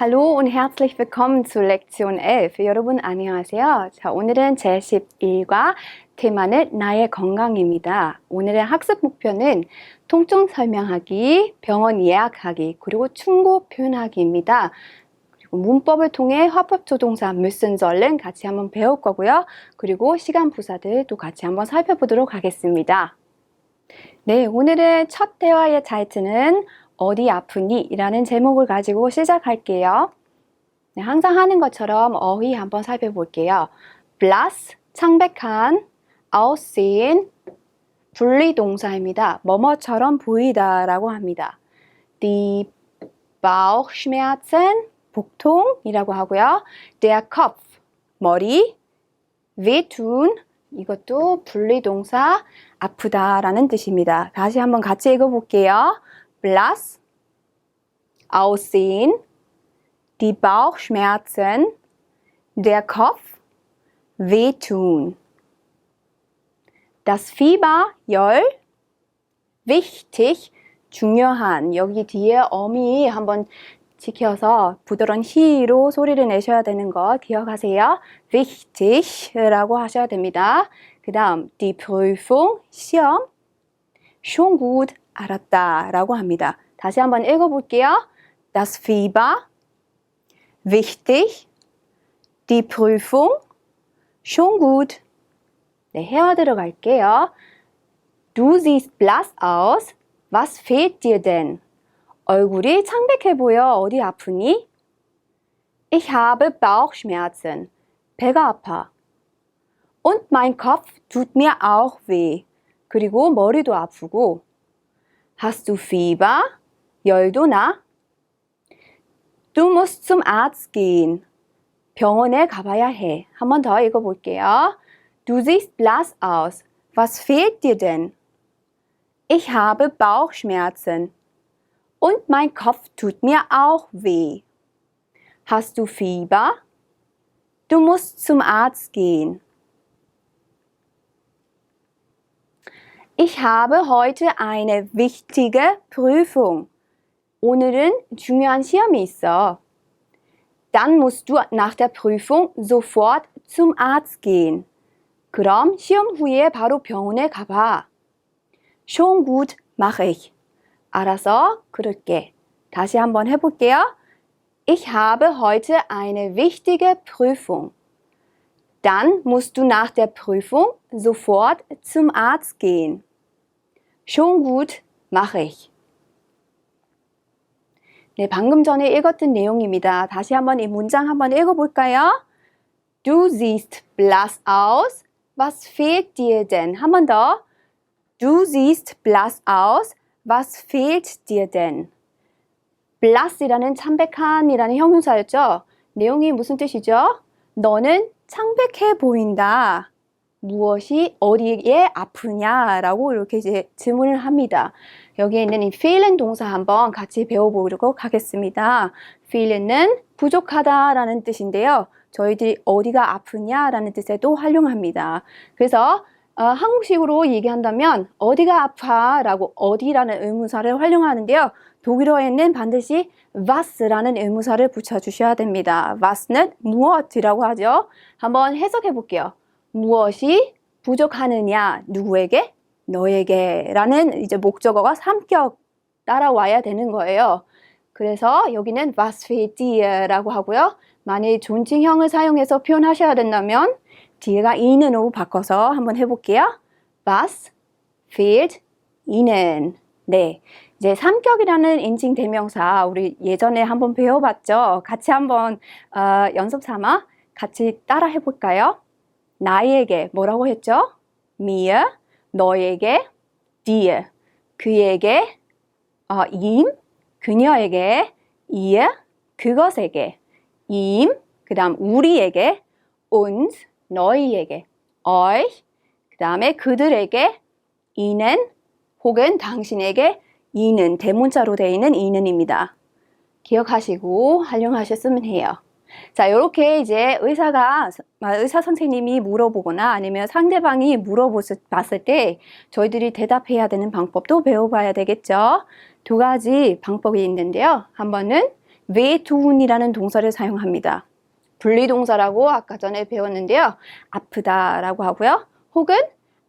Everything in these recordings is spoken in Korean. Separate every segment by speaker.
Speaker 1: Hallo und herzlich willkommen zu Lektion 11. 여러분 안녕하세요. 자, 오늘은 제11과 테마는 나의 건강입니다. 오늘의 학습 목표는 통증 설명하기, 병원 예약하기, 그리고 충고 표현하기입니다. 그리고 문법을 통해 화법 조동사 müssen sollen 같이 한번 배울 거고요. 그리고 시간 부사들도 같이 한번 살펴보도록 하겠습니다. 네, 오늘의 첫 대화의 타이틀은 어디 아프니? 라는 제목을 가지고 시작할게요. 네, 항상 하는 것처럼 어휘 한번 살펴볼게요. blass, 창백한, aussehen, 분리동사입니다. 뭐뭐처럼 보이다 라고 합니다. die Bauchschmerzen, 복통이라고 하고요. der Kopf, 머리, wehtun, 이것도 분리동사 아프다라는 뜻입니다. 다시 한번 같이 읽어볼게요. blass, aussehen, die Bauchschmerzen, der Kopf, wehtun. Das Fieber, 열, wichtig, 중요한. 여기 뒤에 어미 한번 지켜서 부드러운 히로 소리를 내셔야 되는 거 기억하세요. wichtig라고 하셔야 됩니다. 그 다음 die Prüfung, 시험, schon gut, 알았다 라고 합니다. 다시 한번 읽어볼게요. Das Fieber, wichtig, die Prüfung, schon gut. 네, 헤어 들어갈게요. Du siehst blass aus. Was fehlt dir denn? 얼굴이 창백해 보여. 어디 아프니? Ich habe Bauchschmerzen. 배가 아파. Und mein Kopf tut mir auch weh. 그리고 머리도 아프고. Hast du Fieber? 열도 나? Du musst zum Arzt gehen. 병원에 가봐야 해. 한 번 더 읽어볼게요. Du siehst blass aus. Was fehlt dir denn? Ich habe Bauchschmerzen. Und mein Kopf tut mir auch weh. Hast du Fieber? Du musst zum Arzt gehen. Ich habe heute eine wichtige Prüfung. 오늘은 중요한 시험이 있어. Dann musst du nach der Prüfung sofort zum Arzt gehen. 그럼 시험 후에 바로 병원에 가봐. Schon gut, mach ich. 알아서 그럴게. 다시 한번 해볼게요. Ich habe heute eine wichtige Prüfung. Dann musst du nach der Prüfung sofort zum Arzt gehen. Schon gut, mach ich. 네, 방금 전에 읽었던 내용입니다. 다시 한번 이 문장 한번 읽어볼까요? Du siehst blass aus. Was fehlt dir denn? 한 번 더. Du siehst blass aus. Was fehlt dir denn? blass이라는 창백한이라는 형용사였죠. 내용이 무슨 뜻이죠? 너는 창백해 보인다. 무엇이 어디에 아프냐라고 이렇게 이제 질문을 합니다. 여기에 있는 이 feeling 동사 한번 같이 배워보도록 하겠습니다. feeling은 부족하다라는 뜻인데요. 저희들이 어디가 아프냐라는 뜻에도 활용합니다. 그래서 어, 한국식으로 얘기한다면 어디가 아파라고 어디라는 의문사를 활용하는데요. 독일어에는 반드시 was라는 의문사를 붙여주셔야 됩니다. was는 무엇이라고 하죠. 한번 해석해 볼게요. 무엇이 부족하느냐 누구에게 너에게 라는 이제 목적어가 3격 따라와야 되는 거예요. 그래서 여기는 was fehlt dir라고 하고요. 만일 존칭형을 사용해서 표현하셔야 된다면 뒤에가 ih는으로 바꿔서 한번 해볼게요. was fehlt ihnen 네, 이제 삼격이라는 인칭 대명사 우리 예전에 한번 배워봤죠. 같이 한번 어, 연습 삼아 같이 따라 해볼까요? 나에게 뭐라고 했죠? mir, 너에게 dir, 그에게 어, ihm, 그녀에게 ihr, 그것에게 ihm, 그 다음 우리에게 uns, 너희에게 euch, 그 다음에 그들에게 ihnen 혹은 당신에게 이는 대문자로 되어 있는 이는입니다. 기억하시고 활용하셨으면 해요. 자, 이렇게 이제 의사가, 의사 선생님이 물어보거나 아니면 상대방이 물어봤을 때 저희들이 대답해야 되는 방법도 배워봐야 되겠죠. 두 가지 방법이 있는데요. 한 번은 wetun이라는 동사를 사용합니다. 분리동사라고 아까 전에 배웠는데요. 아프다라고 하고요. 혹은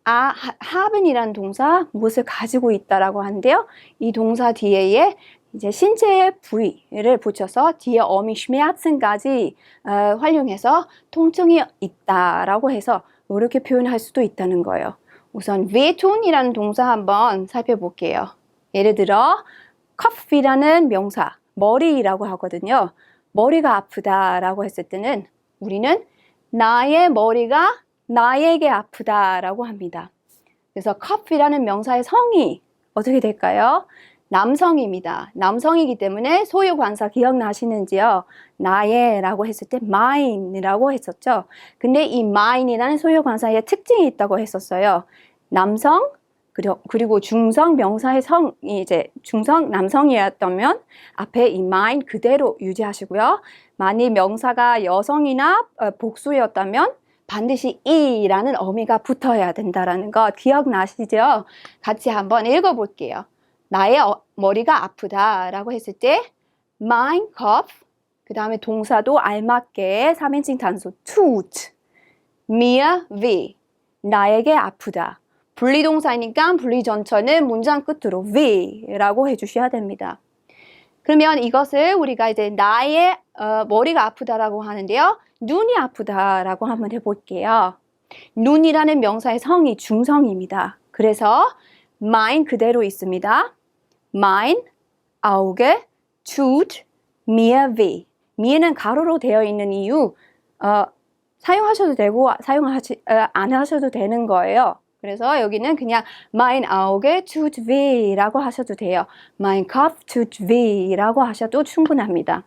Speaker 1: 아, haben이라는 동사 무엇을 가지고 있다라고 하는데요. 이 동사 뒤에 이제 신체의 부위를 붙여서 뒤에 어미 schmerzen까지 어, 활용해서 통증이 있다라고 해서 이렇게 표현할 수도 있다는 거예요. 우선 wetun이라는 동사 한번 살펴볼게요. 예를 들어 kopf이라는 명사 머리라고 하거든요. 머리가 아프다라고 했을 때는 우리는 나의 머리가 나에게 아프다라고 합니다. 그래서 커피라는 명사의 성이 어떻게 될까요? 남성입니다. 남성이기 때문에 소유 관사 기억나시는지요? 나의 라고 했을 때 mine이라고 했었죠. 근데 이 mine이라는 소유 관사의 특징이 있다고 했었어요. 남성 그리고- 그리고 중성 명사의 성이 이제 중성 남성이었다면 앞에 이 mine 그대로 유지하시고요. 만일 명사가 여성이나 어, 복수였다면 반드시 이라는 어미가 붙어야 된다라는 거 기억나시죠? 같이 한번 읽어볼게요. 나의 어- 머리가 아프다라고 했을 때 mein Kopf 그 다음에 동사도 알맞게 3인칭 단수 tut mir weh 나에게 아프다 분리동사니까 분리전처는 문장 끝으로 we라고 해주셔야 됩니다. 그러면 이것을 우리가 이제 나의 어, 머리가 아프다라고 하는데요. 눈이 아프다라고 한번 해볼게요. 눈이라는 명사의 성이 중성입니다. 그래서 mein 그대로 있습니다. Mein Auge tut mir weh. mir는 가로로 되어 있는 이유 어, 사용하셔도 되고 사용하지 어, 안 하셔도 되는 거예요. 그래서 여기는 그냥 mein Auge tut weh라고 하셔도 돼요. mein Kopf tut weh라고 하셔도 충분합니다.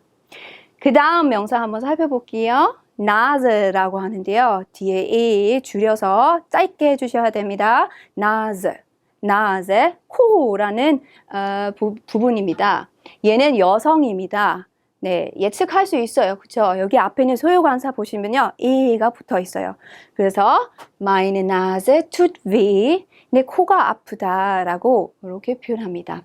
Speaker 1: 그 다음 명사 한번 살펴볼게요. nase라고 하는데요. 뒤에 e 줄여서 짧게 해주셔야 됩니다. nase, nase, 코라는 어, 부, 부분입니다. 얘는 여성입니다. 네, 예측할 수 있어요. 그쵸? 여기 앞에는 소유관사 보시면요. e가 붙어 있어요. 그래서 meine Nase tut weh. 내 코가 아프다라고 이렇게 표현합니다.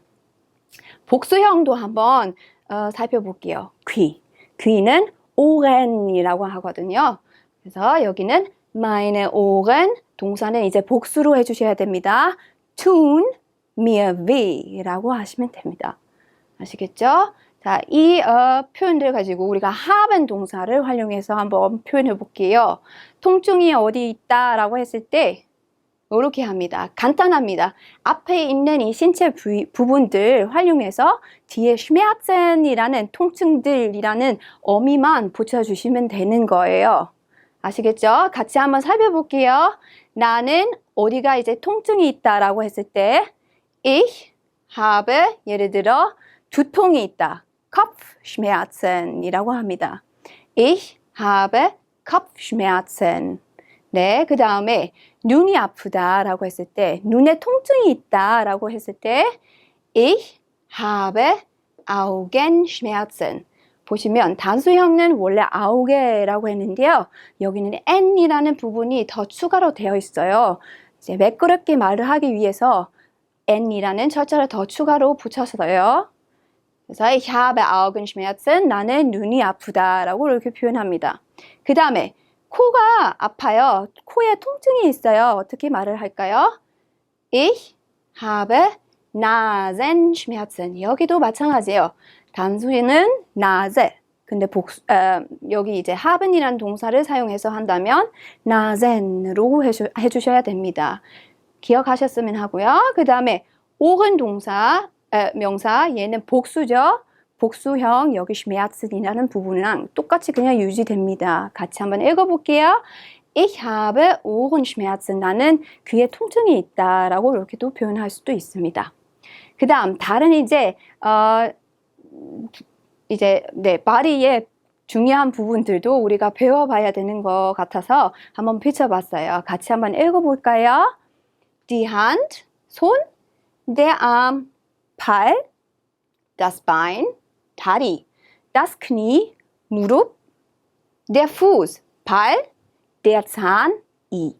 Speaker 1: 복수형도 한번 어, 살펴볼게요. 귀. 귀는 Ohren이라고 하거든요. 그래서 여기는 meine Ohren 동사는 이제 복수로 해주셔야 됩니다. Tun mir weh라고 하시면 됩니다. 아시겠죠? 자, 이 어, 표현들 가지고 우리가 haben 동사를 활용해서 한번 표현해 볼게요. 통증이 어디 있다라고 했을 때 이렇게 합니다. 간단합니다. 앞에 있는 이 신체 부위, 부분들 활용해서 뒤에 schmerzen이라는 통증들이라는 어미만 붙여주시면 되는 거예요. 아시겠죠? 같이 한번 살펴볼게요. 나는 어디가 이제 통증이 있다라고 했을 때 ich habe 예를 들어 두통이 있다. Kopfschmerzen이라고 합니다. Ich habe Kopfschmerzen. 네, 그 다음에 눈이 아프다라고 했을 때, 눈에 통증이 있다라고 했을 때, ich habe Augenschmerzen. 보시면 단수형은 원래 아우게라고 했는데요. 여기는 n이라는 부분이 더 추가로 되어 있어요. 이제 매끄럽게 말을 하기 위해서 n이라는 철자를 더 추가로 붙였어요. 그래서 ich habe Augenschmerzen. 나는 눈이 아프다라고 이렇게 표현합니다. 그 다음에 코가 아파요. 코에 통증이 있어요. 어떻게 말을 할까요? Ich habe Nasenschmerzen. 여기도 마찬가지예요. 단수는 Nase. 근데 복, 어, 여기 이제 haben이라는 동사를 사용해서 한다면 해주, 해주셔야 됩니다. 기억하셨으면 하고요. 그 다음에 오은 동사, 에, 명사, 얘는 복수죠. 복수형 여기 schmerzen이라는 부분이랑 똑같이 그냥 유지됩니다. 같이 한번 읽어볼게요. Ich habe Ohrenschmerzen. 나는 귀에 통증이 있다라고 이렇게도 표현할 수도 있습니다. 그 다음 다른 이제 어, 이제 네 바리의 중요한 부분들도 우리가 배워봐야 되는 것 같아서 한번 펼쳐봤어요. 같이 한번 읽어볼까요? Die Hand, 손, der Arm, 팔, das Bein, 다리, das Knie, 무릎, der Fuß, 발, der Zahn, 이.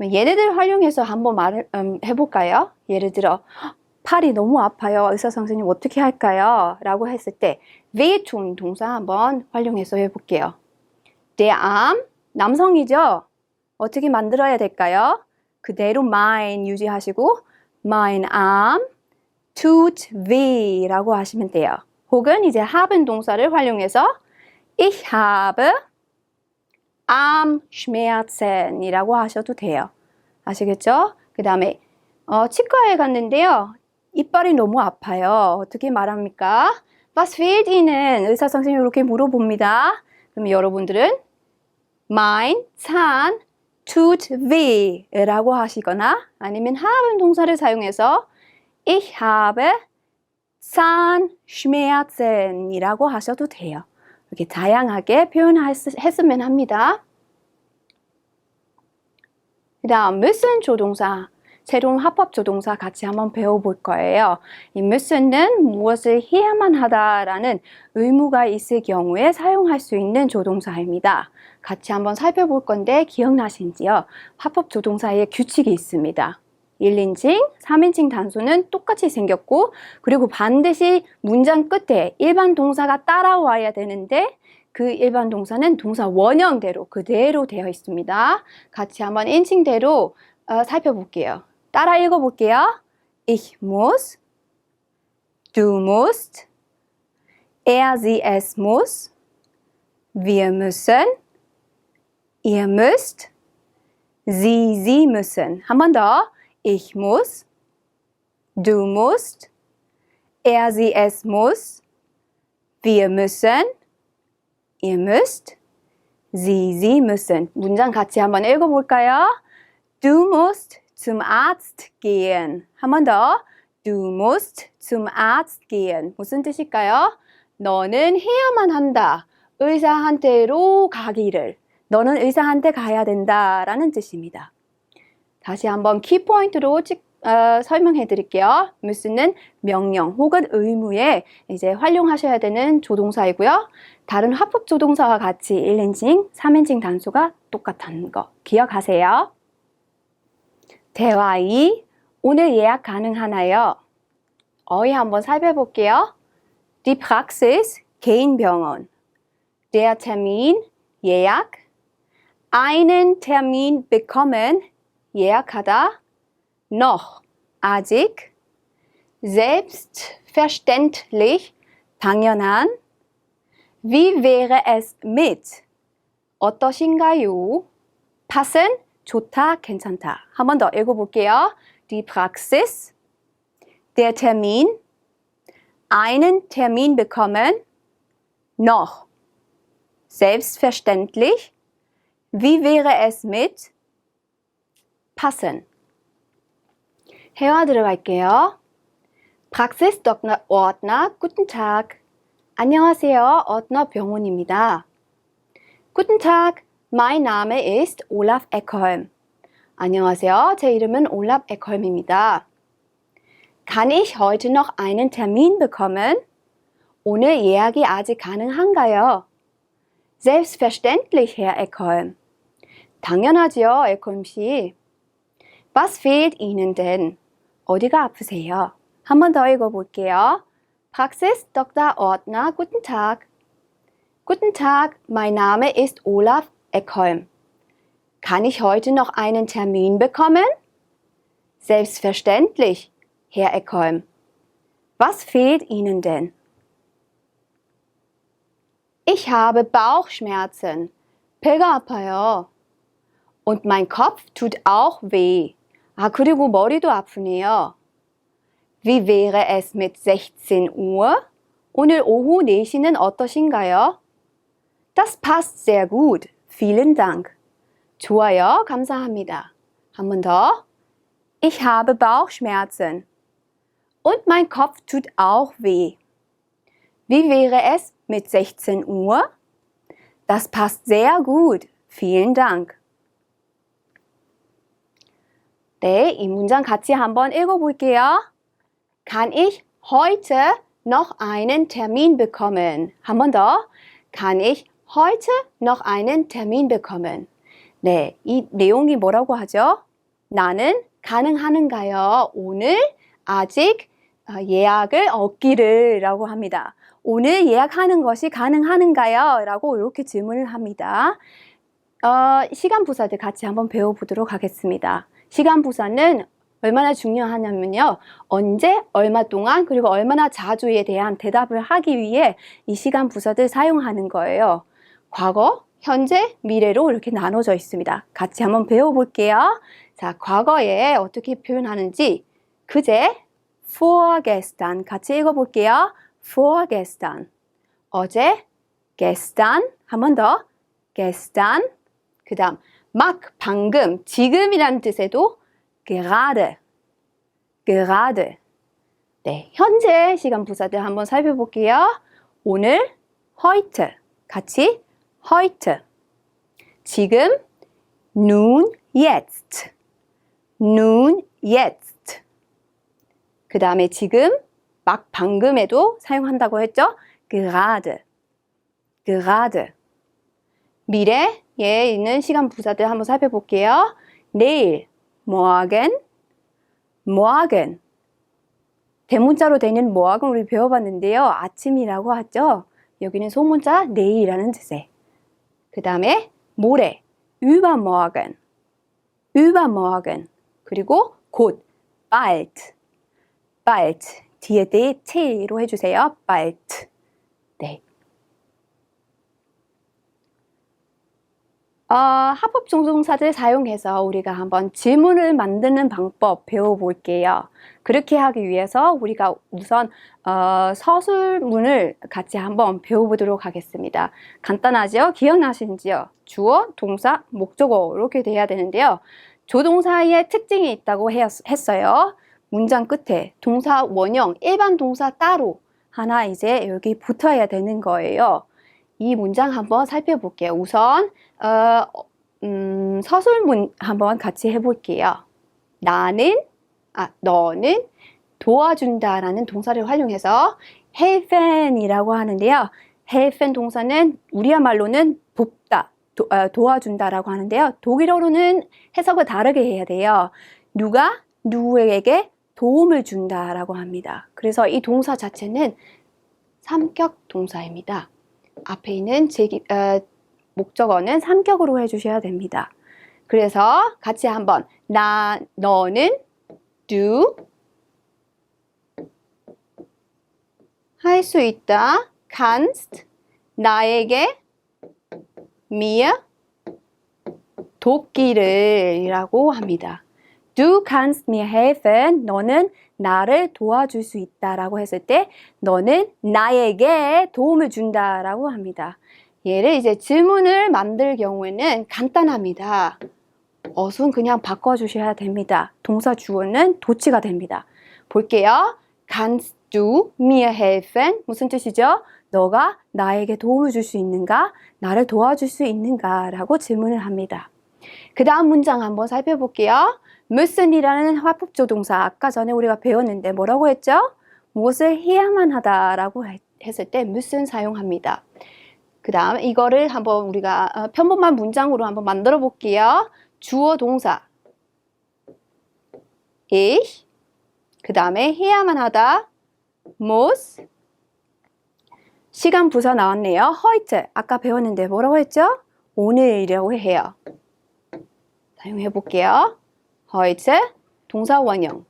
Speaker 1: 얘네들 활용해서 한번 말을 음, 해볼까요? 예를 들어 팔이 너무 아파요. 의사 선생님 어떻게 할까요? 라고 했을 때 wehtun 동사 한번 활용해서 해볼게요. der Arm 남성이죠? 어떻게 만들어야 될까요? 그대로 mine 유지하시고 mein Arm tut weh 라고 하시면 돼요. 혹은 이제 haben 동사를 활용해서 ich habe Armschmerzen 이라고 하셔도 돼요. 아시겠죠? 그 다음에 어, 치과에 갔는데요. 이빨이 너무 아파요. 어떻게 말합니까? Was fehlt Ihnen? 의사 선생님이 이렇게 물어봅니다. 그럼 여러분들은 mein Zahn tut weh 라고 하시거나 아니면 haben 동사를 사용해서 ich habe Zahnschmerzen 이라고 하셔도 돼요. 이렇게 다양하게 표현했으면 합니다. 그 다음 müssen 조동사 새로운 합법 조동사 같이 한번 배워볼 거예요. 이 müssen은 무엇을 해야만 하다라는 의무가 있을 경우에 사용할 수 있는 조동사입니다. 같이 한번 살펴볼 건데 기억나신지요? 합법 조동사의 규칙이 있습니다. 1인칭, 3인칭 단수는 똑같이 생겼고 그리고 반드시 문장 끝에 일반 동사가 따라와야 되는데 그 일반 동사는 동사 원형대로 그대로 되어 있습니다. 같이 한번 인칭대로 어, 살펴볼게요. 따라 읽어볼게요. Ich muss, du musst, er, sie, es muss, wir müssen, ihr müsst, sie, sie müssen. 한 번 더. Ich muss, du musst, er, sie, es muss, wir müssen, ihr müsst, sie, sie müssen. 문장 같이 한번 읽어볼까요? Du musst zum Arzt gehen. 한 번 더. Du musst zum Arzt gehen. 무슨 뜻일까요? 너는 해야만 한다. 의사한테로 가기를. 너는 의사한테 가야 된다 라는 뜻입니다. 다시 한번 키포인트로 찍, 어, 설명해 드릴게요. müssen은 명령 혹은 의무에 이제 활용하셔야 되는 조동사이고요. 다른 합법 조동사와 같이 1인칭, 3인칭 단수가 똑같다는 거 기억하세요. 대화 2. 오늘 예약 가능하나요? 어휘 한번 살펴볼게요. Die Praxis, 개인 병원. Der Termin, 예약. einen Termin bekommen, 예약하다. noch, 아직. selbstverständlich, 당연한. Wie wäre es mit? 어떠신가요? passen, 좋다, 괜찮다. 한 번 더 읽어볼게요. Die Praxis, der Termin, einen Termin bekommen, noch. Selbstverständlich. Wie wäre es mit? passen. 회화 들어갈게요. Praxis Ordner, guten Tag. 안녕하세요. Ordner 병원입니다. Guten Tag. Mein Name ist Olaf Eckholm. 안녕하세요. 제 이름은 올랍 에컬입니다. Kann ich heute noch einen Termin bekommen? 오늘 예약이 아직 가능한가요? Selbstverständlich, Herr Eckholm. 당연하지요, 에컬 씨. Was fehlt Ihnen denn? 어디가 아프세요? 한 번 더 읽어볼게요. Praxis Dr. Ordner, guten Tag. Guten Tag, mein Name ist Olaf Eckholm. Kann ich heute noch einen Termin bekommen? Selbstverständlich, Herr Eckholm. Was fehlt Ihnen denn? Ich habe Bauchschmerzen. 배가 아파요. Und mein Kopf tut auch weh. 아, 그리고 머리도 아프네요. Wie wäre es mit 16 Uhr? 오늘 오후 4시는 어떠신가요? Das passt sehr gut. Vielen Dank. 좋아요. 감사합니다. 한 번 더. Ich habe Bauchschmerzen. Und mein Kopf tut auch weh. Wie wäre es mit 16 Uhr? Das passt sehr gut. Vielen Dank. 네, 이 문장 같이 한번 읽어볼게요. Kann ich heute noch einen Termin bekommen? 한 번 더. Kann ich heute noch einen Termin bekommen? 네, 이 내용이 뭐라고 하죠? 나는 가능하는가요? 오늘 아직 아, 예약을 얻기를 라고 합니다. 오늘 예약하는 것이 가능하는가요? 라고 이렇게 질문을 합니다. 어, 시간 부사들 같이 한번 배워보도록 하겠습니다. 시간 부사는 얼마나 중요하냐면요. 언제, 얼마 동안, 그리고 얼마나 자주에 대한 대답을 하기 위해 이 시간 부사들 사용하는 거예요. 과거, 현재, 미래로 이렇게 나눠져 있습니다. 같이 한번 배워볼게요. 자, 과거에 어떻게 표현하는지 그제 vorgestern 같이 읽어볼게요. vorgestern 어제 gestern 한 번 더 gestern 그 다음 막 방금 지금이라는 뜻에도 gerade gerade 네 현재 시간 부사들 한번 살펴볼게요. 오늘 heute 같이 heute 지금 nun jetzt nun jetzt 그 다음에 지금 막 방금에도 사용한다고 했죠? gerade gerade 미래에 있는 시간 부사들 한번 살펴볼게요. 내일 morgen morgen 대문자로 되는 morgen 우리 배워봤는데요. 아침이라고 하죠. 여기는 소문자 내일이라는 뜻에 그 다음에 모레 übermorgen übermorgen 그리고 곧 bald bald 뒤에 대 t로 해주세요. bald 네. 어, 합법 종동사들 사용해서 우리가 한번 질문을 만드는 방법 배워볼게요. 그렇게 하기 위해서 우리가 우선 어, 서술문을 같이 한번 배워보도록 하겠습니다. 간단하죠? 기억나시는지요? 주어, 동사, 목적어 이렇게 돼야 되는데요. 조동사의 특징이 있다고 했어요. 문장 끝에 동사 원형, 일반 동사 따로 하나 이제 여기 붙어야 되는 거예요. 이 문장 한번 살펴볼게요. 우선 어, 음, 서술문 한번 같이 해볼게요. 나는, 아, 너는 도와준다 라는 동사를 활용해서 helpen이라고 하는데요. helpen 동사는 우리야말로는 돕다, 도, 어, 도와준다 라고 하는데요. 독일어로는 해석을 다르게 해야 돼요. 누가 누구에게 도움을 준다 라고 합니다. 그래서 이 동사 자체는 삼격 동사입니다. 앞에 있는 제기, 어, 목적어는 삼격으로 해주셔야 됩니다. 그래서 같이 한번 나 너는 do 할 수 있다 kannst 나에게 mir 돕기를 이라고 합니다. Du kannst mir helfen. 너는 나를 도와줄 수 있다라고 했을 때 너는 나에게 도움을 준다라고 합니다. 얘를 이제 질문을 만들 경우에는 간단합니다. 어순 그냥 바꿔주셔야 됩니다. 동사 주어는 도치가 됩니다. 볼게요. Kannst du mir helfen? 무슨 뜻이죠? 너가 나에게 도움을 줄 수 있는가? 나를 도와줄 수 있는가? 라고 질문을 합니다. 그 다음 문장 한번 살펴볼게요. müssen이라는 화법조 동사 아까 전에 우리가 배웠는데 뭐라고 했죠? 무엇을 해야만 하다라고 했을 때 müssen 사용합니다. 그 다음 이거를 한번 우리가 어, 평범한 문장으로 한번 만들어 볼게요. 주어 동사 ich 그 다음에 해야만 하다 muss 시간 부사 나왔네요. heute 아까 배웠는데 뭐라고 했죠? 오늘이라고 해요. 사용해 볼게요. heute 동사 원형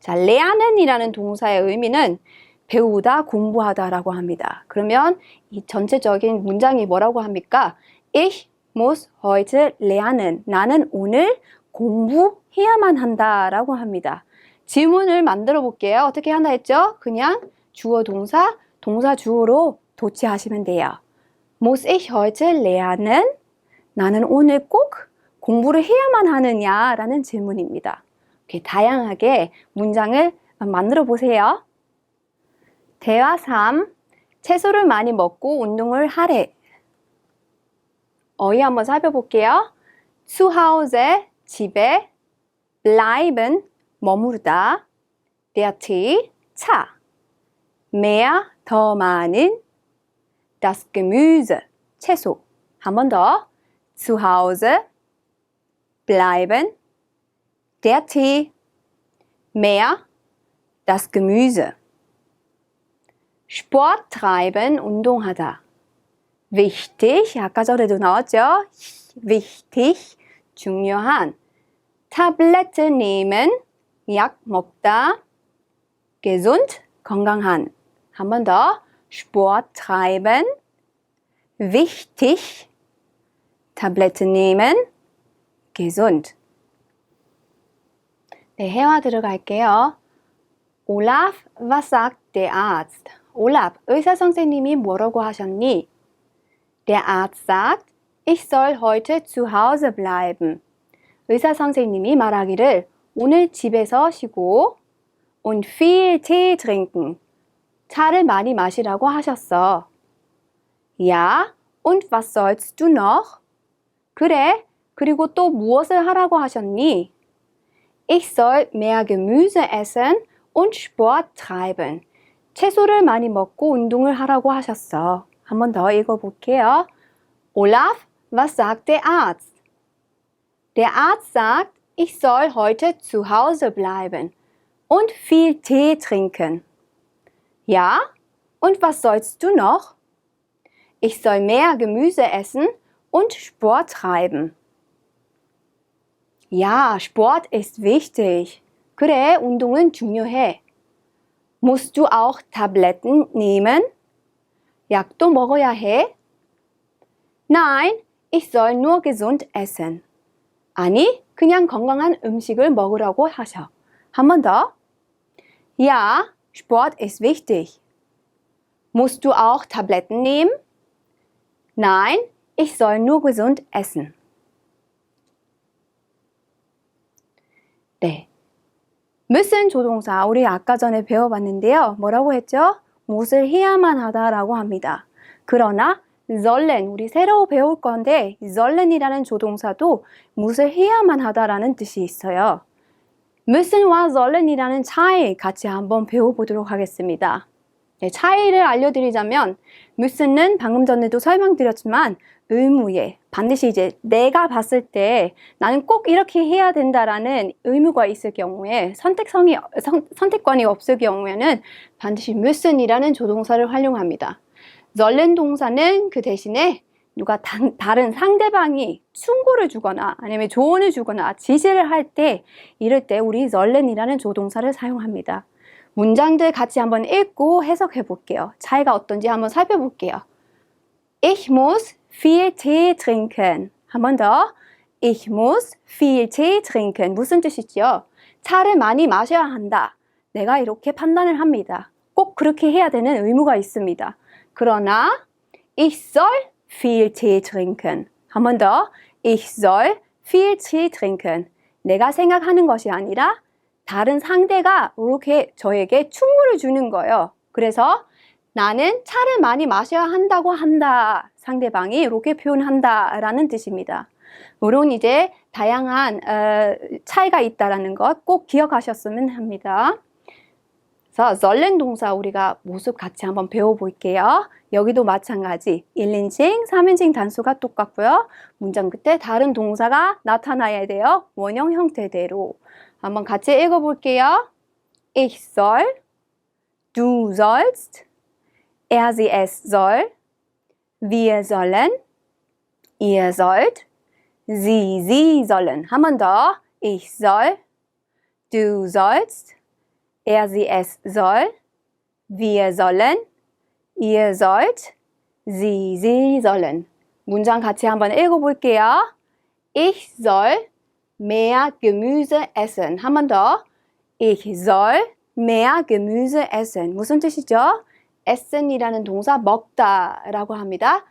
Speaker 1: 자, lernen 동사의 의미는 배우다, 공부하다라고 합니다. 그러면 이 전체적인 문장이 뭐라고 합니까? Ich muss heute lernen. 나는 오늘 공부해야만 한다라고 합니다. 지문을 만들어 볼게요. 어떻게 하나 했죠? 그냥 주어 동사, 동사 주어로 도치하시면 돼요. Muss ich heute lernen? 나는 오늘 꼭 공부를 해야만 하느냐라는 질문입니다. 이렇게 다양하게 문장을 만들어 보세요. 대화 3. 채소를 많이 먹고 운동을 하래. 어휘 한번 살펴볼게요. zu Hause, 집에, bleiben, 머무르다, der Tee, 차, mehr, 더 많은, das Gemüse, 채소. 한 번 더. zu Hause, bleiben, der Tee, mehr, das Gemüse. Sport treiben, 운동하다. wichtig, 아까 전에도 나왔죠? wichtig, 중요한. 타블레트 nehmen, 약 먹다. gesund, 건강한. 한 번 더. Sport treiben, wichtig, Tablette nehmen, gesund. 네, 회화 들어갈게요. Olaf, was sagt der Arzt? Olaf, 의사 선생님이 뭐라고 하셨니? Der Arzt sagt, ich soll heute zu Hause bleiben. 의사 선생님이 말하기를 오늘 집에서 쉬고 und viel Tee trinken. 차를 많이 마시라고 하셨어. Ja, und was sollst du noch? 그래, 그리고 또 무엇을 하라고 하셨니? Ich soll mehr Gemüse essen und Sport treiben. 채소를 많이 먹고 운동을 하라고 하셨어. 한 번 더 읽어볼게요. Olaf, was sagt der Arzt? Der Arzt sagt, ich soll heute zu Hause bleiben und viel Tee trinken. Ja? Und was sollst du noch? Ich soll mehr Gemüse essen und Sport treiben. Ja, Sport ist wichtig. 그래, 운동은 중요해. Musst du auch Tabletten nehmen? 약도 먹어야 해? Nein, ich soll nur gesund essen. 아니, 그냥 건강한 음식을 먹으라고 하셔. 한 번 더. Ja, Sport ist wichtig. Musst du auch Tabletten nehmen? Nein, ich soll nur gesund essen. 네. Müssen 조동사 우리 아까 전에 배워봤는데요. 뭐라고 했죠? 무엇을 해야만 하다라고 합니다. 그러나 sollen 우리 새로 배울 건데 sollen이라는 조동사도 무엇을 해야만 하다라는 뜻이 있어요. müssen와 sollen이라는 차이 같이 한번 배워보도록 하겠습니다. 네, 차이를 알려드리자면 müssen은 방금 전에도 설명드렸지만 의무에 반드시 이제 내가 봤을 때 나는 꼭 이렇게 해야 된다라는 의무가 있을 경우에 선택성이 선, 선택권이 없을 경우에는 반드시 müssen이라는 조동사를 활용합니다. sollen 동사는 그 대신에 누가 단, 다른 상대방이 충고를 주거나 아니면 조언을 주거나 지시를 할 때 이럴 때 우리 sollen이라는 조동사를 사용합니다. 문장들 같이 한번 읽고 해석해 볼게요. 차이가 어떤지 한번 살펴볼게요. Ich muss viel Tee trinken. 한 번 더. Ich muss viel Tee trinken. 무슨 뜻이죠? 차를 많이 마셔야 한다. 내가 이렇게 판단을 합니다. 꼭 그렇게 해야 되는 의무가 있습니다. 그러나 ich soll viel Tee trinken. 한 번 더. Ich soll viel Tee trinken. 내가 생각하는 것이 아니라 다른 상대가 이렇게 저에게 충고를 주는 거예요. 그래서 나는 차를 많이 마셔야 한다고 한다. 상대방이 이렇게 표현한다. 라는 뜻입니다. 물론 이제 다양한 어, 차이가 있다라는 것 꼭 기억하셨으면 합니다. 그래서 설렌 동사 우리가 모습 같이 한번 배워볼게요. 여기도 마찬가지 1인칭, 3인칭 단수가 똑같고요. 문장 끝에 다른 동사가 나타나야 돼요. 원형 형태대로. 한번 같이 읽어볼게요. Ich soll, du sollst, er sie es soll, wir sollen, ihr sollt, sie sie sollen. 한 번 더. Ich soll, du sollst, er sie es soll, wir sollen, ihr sollt, sie sie sollen. 문장 같이 한번 읽어볼게요. Ich soll mehr Gemüse essen. 한 번 더. Ich soll mehr Gemüse essen. 무슨 뜻이죠? essen이라는 동사 먹다 라고 합니다.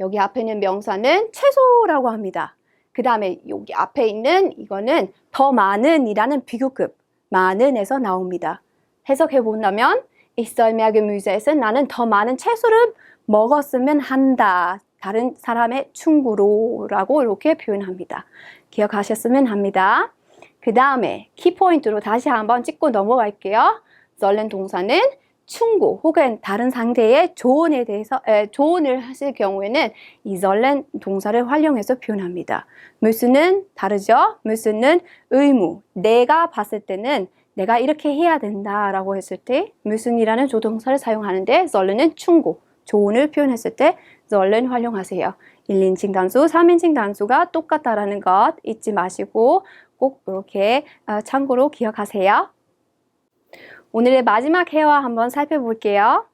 Speaker 1: 여기 앞에 있는 명사는 채소라고 합니다. 그 다음에 여기 앞에 있는 이거는 더 많은 이라는 비교급 많은에서 나옵니다. 해석해 본다면 ich soll mehr Gemüse essen. 나는 더 많은 채소를 먹었으면 한다. 다른 사람의 충고로라고 이렇게 표현합니다. 기억하셨으면 합니다. 그 다음에 키포인트로 다시 한번 찍고 넘어갈게요. 썰렌 동사는 충고 혹은 다른 상대의 조언에 대해서 에, 조언을 하실 경우에는 이 썰렌 동사를 활용해서 표현합니다. 무슨은 다르죠? 무슨은 의무. 내가 봤을 때는 내가 이렇게 해야 된다라고 했을 때 müssen이라는 조동사를 사용하는데 soll은은 충고, 조언을 표현했을 때 sollen 활용하세요. 1인칭 단수, 3인칭 단수가 똑같다라는 것 잊지 마시고 꼭 이렇게 어, 참고로 기억하세요. 오늘의 마지막 회화 한번 살펴볼게요.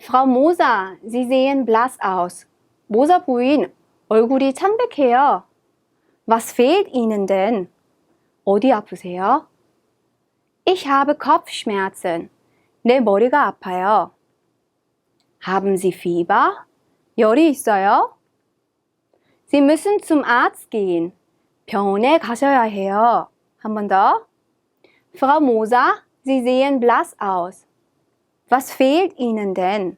Speaker 1: Frau Moser, Sie sehen blass aus. 모사 부인, 얼굴이 창백해요. Was fehlt Ihnen denn? 어디 아프세요? Ich habe Kopfschmerzen. 내 머리가 아파요. Haben Sie Fieber? 열이 있어요? Sie müssen zum Arzt gehen. 병원에 가셔야 해요. 한 번 더. Frau Moser, Sie sehen blass aus. Was fehlt Ihnen denn?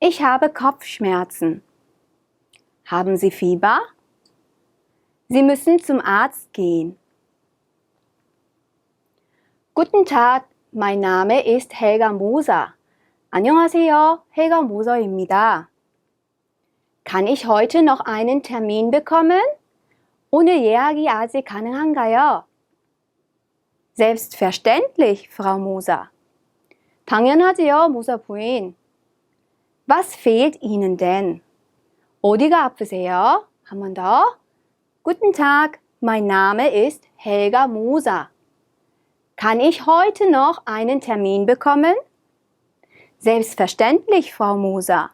Speaker 1: Ich habe Kopfschmerzen. Haben Sie Fieber? Sie müssen zum Arzt gehen. Guten Tag, mein Name ist Helga Moser. 안녕하세요, 헬가 모서입니다. Kann ich heute noch einen Termin bekommen? 오늘 예약이 아직 가능한가요? Selbstverständlich, Frau Moser. 당연하지요, 모사 부인. Was fehlt Ihnen denn? 어디가 아프세요? 한 번 더. Guten Tag, mein Name ist Helga Moser. Kann ich heute noch einen Termin bekommen? Selbstverständlich, Frau Moser.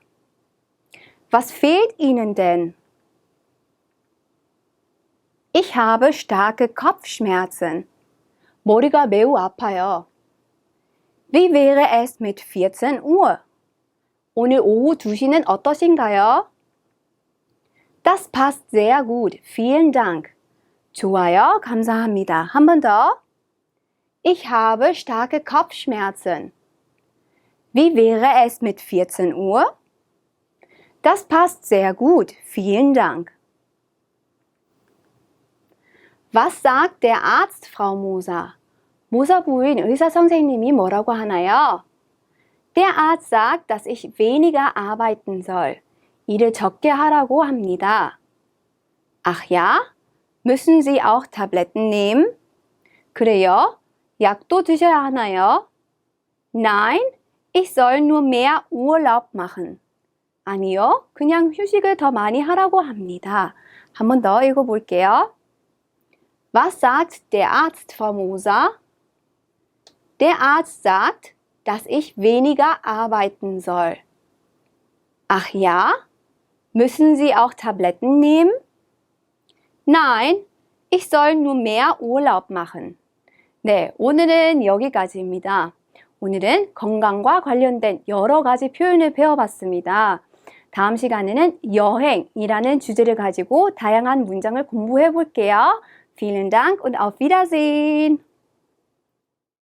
Speaker 1: Was fehlt Ihnen denn? Ich habe starke Kopfschmerzen. 머리가 매우 아파요. Wie wäre es mit 14 Uhr? 오늘 오후 2시는 어떠신가요? Das passt sehr gut. Vielen Dank. 좋아요. 감사합니다. 한 번 더. Ich habe starke Kopfschmerzen. Wie wäre es mit 14 Uhr? Das passt sehr gut. Vielen Dank. Was sagt der Arzt, Frau Moser? 모사 부인 의사 선생님이 뭐라고 하나요? Der Arzt sagt, dass ich weniger arbeiten soll. 일을 적게 하라고 합니다. Ach ja? Müssen Sie auch Tabletten nehmen? 그래요? 약도 드셔야 하나요? Nein, ich soll nur mehr Urlaub machen. 아니요, 그냥 휴식을 더 많이 하라고 합니다. 한 번 더 읽어볼게요. Was sagt der Arzt, Frau Moser? Der Arzt sagt, dass ich weniger arbeiten soll. Ach ja? Müssen Sie auch Tabletten nehmen? Nein, ich soll nur mehr Urlaub machen. 네, 오늘은 여기까지입니다. 오늘은 건강과 관련된 여러 가지 표현을 배워봤습니다. 다음 시간에는 여행이라는 주제를 가지고 다양한 문장을 공부해 볼게요. Vielen Dank und auf Wiedersehen!